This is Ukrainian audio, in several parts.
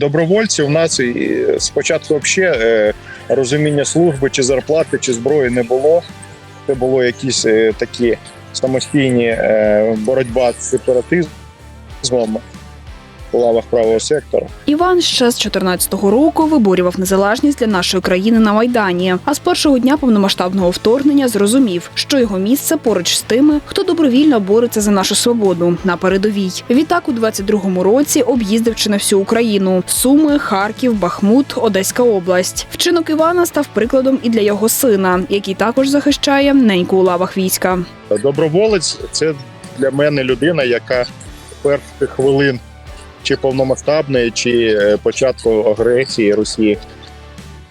Добровольці у нас спочатку взагалі е, розуміння служби чи зарплати, чи зброї не було. Це було якісь е, такі самостійні е, боротьба з сепаратизмом у лавах правого сектора. Іван ще з 14-го року виборював незалежність для нашої країни на майдані. А з першого дня повномасштабного вторгнення зрозумів, що його місце поруч з тими, хто добровільно бореться за нашу свободу на передовій. Відтак у 22-му році об'їздив чи не всю Україну: Суми, Харків, Бахмут, Одеська область. Вчинок Івана став прикладом і для його сина, який також захищає неньку у лавах війська. Доброволець це для мене людина, яка перших хвилин чи повномасштабної, чи е, початку агресії Росії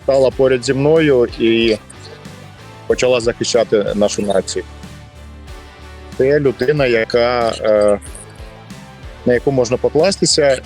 стала поряд зі мною і почала захищати нашу націю. Це людина, яка, е, на яку можна покластися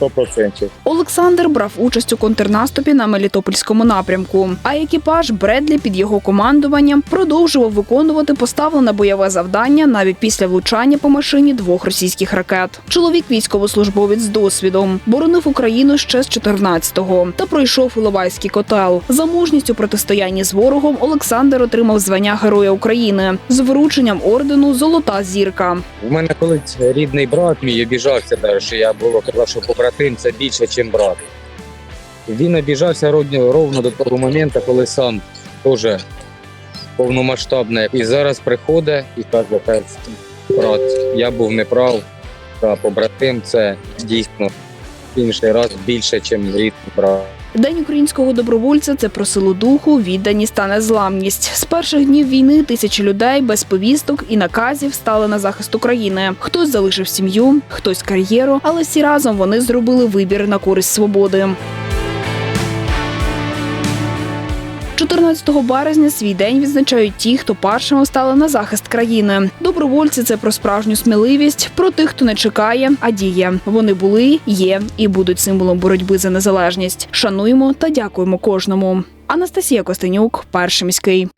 100%. Олександр брав участь у контрнаступі на Мелітопольському напрямку. А екіпаж Бредлі під його командуванням продовжував виконувати поставлене бойове завдання навіть після влучання по машині двох російських ракет. Чоловік військовослужбовець з досвідом боронив Україну ще з 14-го та пройшов Іловайський котел. За мужність у протистоянні з ворогом Олександр отримав звання Героя України з врученням ордену Золота зірка. У мене колись рідний брат мій обіжався, даже, що я було казав, що побратим це більше, ніж брат. Він обіжався ровно, до того моменту, коли сам теж повномасштабний. І зараз приходить і «Каже, брат, я був неправ, та побратим це дійсно інший раз більше, ніж рідний брат. День українського добровольця це про силу духу, відданість та незламність. З перших днів війни тисячі людей без повісток і наказів стали на захист України. Хтось залишив сім'ю, хтось кар'єру, але всі разом вони зробили вибір на користь свободи. 14 березня свій день відзначають ті, хто першими стали на захист країни. Добровольці це про справжню сміливість, про тих, хто не чекає, а діє. Вони були, є і будуть символом боротьби за незалежність. Шануємо та дякуємо кожному. Анастасія Костенюк, перший міський.